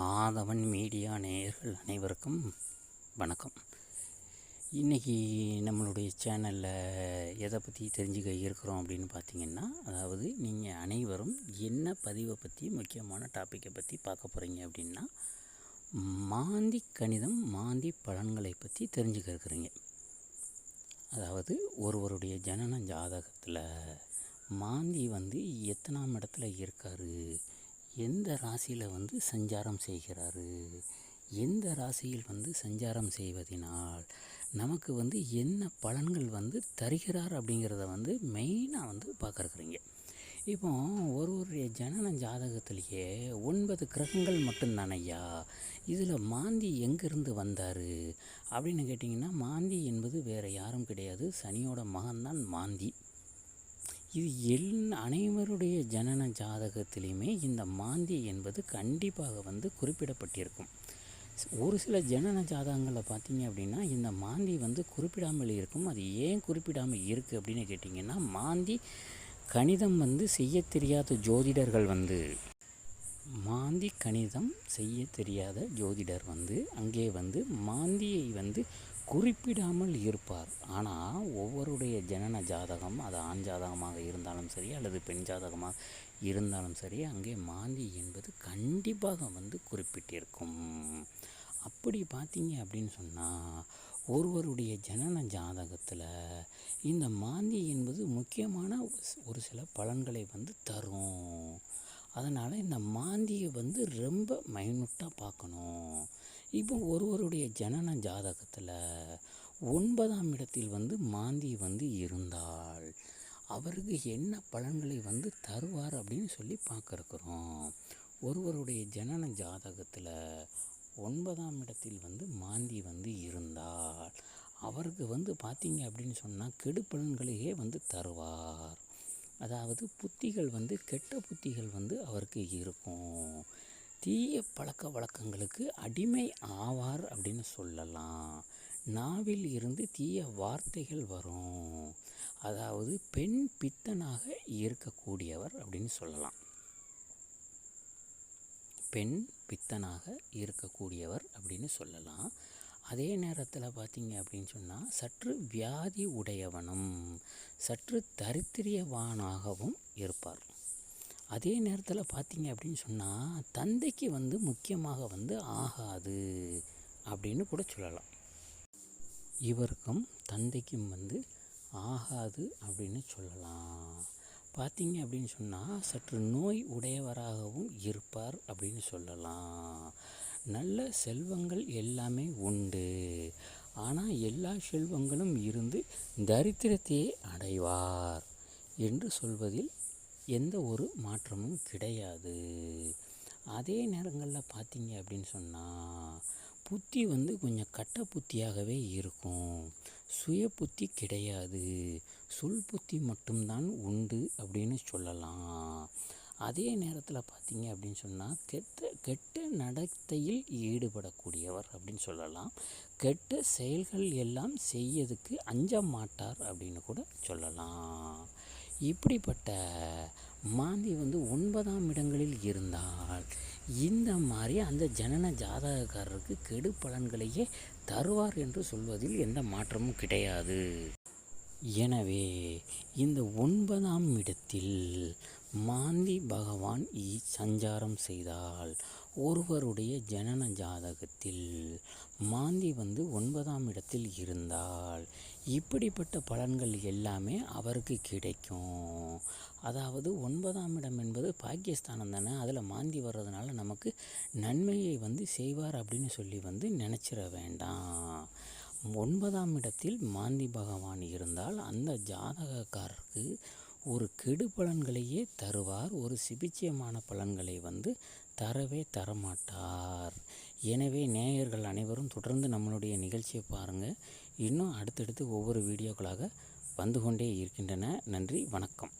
ஆதவன் media நேயர்கள் அனைவருக்கும் வணக்கம். இன்றைக்கி நம்மளுடைய சேனலில் எதை பற்றி தெரிஞ்சுக்க இருக்கிறோம் அப்படின்னு பார்த்தீங்கன்னா அதாவது நீங்கள் அனைவரும் என்ன பதிவை பற்றி முக்கியமான டாப்பிக்கை பற்றி பார்க்க போகிறீங்க அப்படின்னா மாந்தி கணிதம் மாந்தி பலன்களை பற்றி தெரிஞ்சுக்க இருக்கிறீங்க. அதாவது ஒருவருடைய ஜனன ஜாதகத்தில் மாந்தி வந்து எத்தனாம் இடத்துல இருக்கார்? எந்த ராசியில் வந்து சஞ்சாரம் செய்கிறாரு? எந்த ராசியில் வந்து சஞ்சாரம் செய்வதினால் நமக்கு வந்து என்ன பலன்கள் வந்து தருகிறார் அப்படிங்கிறத வந்து மெயினாக வந்து பார்க்குறக்குறீங்க. இப்போ ஒருவருடைய ஜனன ஜாதகத்திலேயே ஒன்பது கிரகங்கள் மட்டும்தான் ஐயா? இதில் மாந்தி எங்கேருந்து வந்தார்? அப்படின்னு கேட்டிங்கன்னா மாந்தி என்பது வேறு யாரும் கிடையாது. சனியோட மகன்தான் மாந்தி. இது எல் அனைவருடைய ஜனன ஜாதகத்திலையுமே இந்த மாந்தி என்பது கண்டிப்பாக வந்து குறிப்பிடப்பட்டிருக்கும். ஒரு சில ஜனன ஜாதகங்களில் பார்த்தீங்க அப்படின்னா இந்த மாந்தி வந்து குறிப்பிடாமல் இருக்கும். அது ஏன் குறிப்பிடாமல் இருக்குது அப்படின்னு கேட்டிங்கன்னா மாந்தி கணிதம் வந்து செய்ய தெரியாத ஜோதிடர்கள் வந்து மாந்தி கணிதம் செய்ய தெரியாத ஜோதிடர் வந்து அங்கே வந்து மாந்தியை வந்து குறிப்பிடாமல் இருப்பார். ஆனால் ஒவ்வொருடைய ஜனன ஜாதகம் அது ஆண் ஜாதகமாக இருந்தாலும் சரி அல்லது பெண் ஜாதகமாக இருந்தாலும் சரி அங்கே மாந்தி என்பது கண்டிப்பாக வந்து குறிப்பிட்டிருக்கும். அப்படி பார்த்தீங்க அப்படின்னு சொன்னால் ஒருவருடைய ஜனன ஜாதகத்தில் இந்த மாந்தி என்பது முக்கியமான ஒரு சில பலன்களை வந்து தரும். அதனால் இந்த மாந்தியை வந்து ரொம்ப மைனூட்டாக பார்க்கணும். இப்போ ஒருவருடைய ஜனன ஜாதகத்தில் ஒன்பதாம் இடத்தில் வந்து மாந்தி வந்து இருந்தால் அவருக்கு என்ன பலன்களை வந்து தருவார் அப்படின்னு சொல்லி பார்க்குறக்குறோம். ஒருவருடைய ஜனன ஜாதகத்தில் ஒன்பதாம் இடத்தில் வந்து மாந்தி வந்து இருந்தால் அவருக்கு வந்து பார்த்தீங்க அப்படின்னு சொன்னால் கெடுப்பலன்களையே வந்து தருவார். அதாவது புத்திகள் வந்து கெட்ட புத்திகள் வந்து அவருக்கு இருக்கும். தீய பழக்க வழக்கங்களுக்கு அடிமை ஆவார் அப்படின்னு சொல்லலாம். நாவில் இருந்து தீய வார்த்தைகள் வரும். அதாவது பெண் பித்தனாக இருக்கக்கூடியவர் அப்படின்னு சொல்லலாம். பெண் பித்தனாக இருக்கக்கூடியவர் அப்படின்னு சொல்லலாம். அதே நேரத்தில் பார்த்தீங்க அப்படின்னு சொன்னால் சற்று வியாதி உடையவனும் சற்று தரித்திரியவானாகவும் இருப்பார். அதே நேரத்தில் பார்த்தீங்க அப்படின்னு சொன்னால் தந்தைக்கு வந்து முக்கியமாக வந்து ஆகாது அப்படின்னு கூட சொல்லலாம். இவருக்கும் தந்தைக்கும் வந்து ஆகாது அப்படின்னு சொல்லலாம். பார்த்தீங்க அப்படின்னு சொன்னால் சற்று நோய் உடையவராகவும் இருப்பார் அப்படின்னு சொல்லலாம். நல்ல செல்வங்கள் எல்லாமே உண்டு. ஆனால் எல்லா செல்வங்களும் இருந்து தரித்திரத்தையே அடைவார் என்று சொல்வதில் எந்த ஒரு மாற்றமும் கிடையாது. அதே நேரங்களில் பார்த்தீங்க அப்படின்னு சொன்னால் புத்தி வந்து கொஞ்சம் கட்ட புத்தியாகவே இருக்கும். சுய புத்தி கிடையாது. சொல் புத்தி மட்டும்தான் உண்டு அப்படின்னு சொல்லலாம். அதே நேரத்தில் பார்த்தீங்க அப்படின்னு சொன்னால் கெட்ட கெட்ட நடத்தையில் ஈடுபடக்கூடியவர் அப்படின்னு சொல்லலாம். கெட்ட செயல்கள் எல்லாம் செய்யறதுக்கு அஞ்ச மாட்டார் அப்படின்னு கூட சொல்லலாம். இப்படிப்பட்ட மாந்தி வந்து ஒன்பதாம் இடங்களில் இருந்தால் இந்த மாதிரி அந்த ஜனன ஜாதகக்காரருக்கு கெடு பலன்களையே தருவார் என்று சொல்வதில் எந்த மாற்றமும் கிடையாது. எனவே இந்த ஒன்பதாம் இடத்தில் மாந்தி பகவான் சஞ்சாரம் செய்தால் ஒருவருடைய ஜனன ஜாதகத்தில் மாந்தி வந்து ஒன்பதாம் இடத்தில் இருந்தால் இப்படிப்பட்ட பலன்கள் எல்லாமே அவருக்கு கிடைக்கும். அதாவது ஒன்பதாம் இடம் என்பது பாகிஸ்தானம் தானே? அதில் மாந்தி வர்றதுனால நமக்கு நன்மையை வந்து செய்வார் அப்படின்னு சொல்லி வந்து நினச்சிட வேண்டாம். ஒன்பதாம் இடத்தில் மாந்தி பகவான் இருந்தால் அந்த ஜாதகக்காரருக்கு ஒரு கெடு பலன்களையே தருவார். ஒரு சிபிச்சியமான பலன்களை வந்து தரவே தரமாட்டார். எனவே நேயர்கள் அனைவரும் தொடர்ந்து நம்மளுடைய நிகழ்ச்சியை பாருங்கள் இன்னும் அடுத்தடுத்து ஒவ்வொரு வீடியோக்களாக வந்து கொண்டே இருக்கின்றன. நன்றி வணக்கம்.